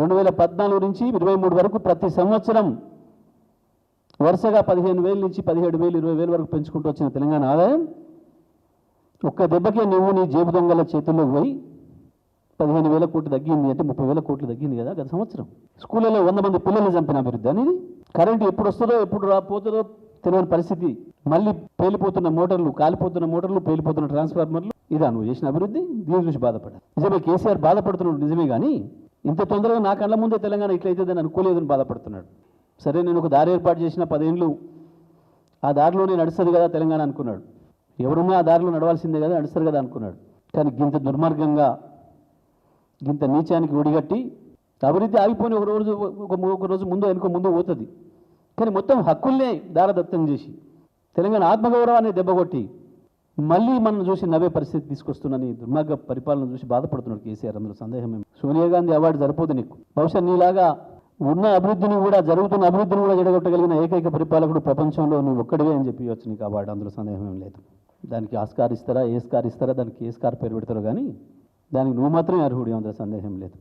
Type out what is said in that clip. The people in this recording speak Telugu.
రెండు వేల పద్నాలుగు నుంచి ఇరవై మూడు వరకు ప్రతి సంవత్సరం వరుసగా పదిహేను వేల నుంచి పదిహేడు వేలు ఇరవై వేల వరకు పెంచుకుంటూ వచ్చిన తెలంగాణ ఆదాయం. ఒక్క దెబ్బకే నువ్వు నీ జేబు దొంగల చేతుల్లోకి పోయి పదిహేను వేల కోట్లు తగ్గింది అంటే ముప్పై వేల కోట్లు తగ్గింది కదా గత సంవత్సరం. స్కూళ్ళలో వంద మంది పిల్లల్ని చంపిన అభివృద్ధి అనేది. కరెంటు ఎప్పుడు వస్తుందో ఎప్పుడు రాపోతుందో తెలియని పరిస్థితి. మళ్ళీ పేలిపోతున్న మోటార్లు కాలిపోతున్న మోటార్లు పేలిపోతున్న ట్రాన్స్ఫార్మర్లు. ఇదా నువ్వు చేసిన అభివృద్ధి. దీని గురించి బాధపడాలి. నిజమే కేసీఆర్ బాధపడుతున్నాడు నిజమే కానీ ఇంత తొందరగా నా కళ్ళ ముందే తెలంగాణ ఇట్లయితుందని అనుకోలేదని బాధపడుతున్నాడు. సరే నేను ఒక దారి ఏర్పాటు చేసిన పదేళ్ళు ఆ దారిలోనే నడుస్తుంది కదా తెలంగాణ అనుకున్నాడు. ఎవరున్నా ఆ దారిలో నడవాల్సిందే కదా నడుస్తారు కదా అనుకున్నాడు. కానీ గింత దుర్మార్గంగా గింత నీచానికి ఒడిగట్టి అభివృద్ధి ఆగిపోయిన ఒక రోజు ఒక ఒక రోజు ముందు వెనుక ముందు పోతుంది. కానీ మొత్తం హక్కుల్నే దారదత్తం చేసి తెలంగాణ ఆత్మగౌరవాన్ని దెబ్బకొట్టి మళ్ళీ మనం చూసి నవ్వే పరిస్థితి తీసుకొస్తున్నని దుర్మార్గ పరిపాలన చూసి బాధపడుతున్నాడు కేసీఆర్. అందులో సందేహం సోనియా గాంధీ అవార్డు సరిపోదు నీకు. బహుశా నీలాగా ఉన్న అభివృద్ధిని కూడా జరుగుతున్న అభివృద్ధిని కూడా జడగొట్టగలిగిన ఏకైక పరిపాలకుడు ప్రపంచంలో నువ్వు ఒక్కడివే అని చెప్పి వచ్చు నీకు అవార్డు. అందులో సందేహం ఏం లేదు. దానికి ఆస్కార్ ఇస్తారా ఏ స్కార్ ఇస్తారా దానికి ఏ స్కార్ పేరు పెడతారో కానీ దానికి నువ్వు మాత్రమే అర్హుడి అందులో సందేహం లేదు.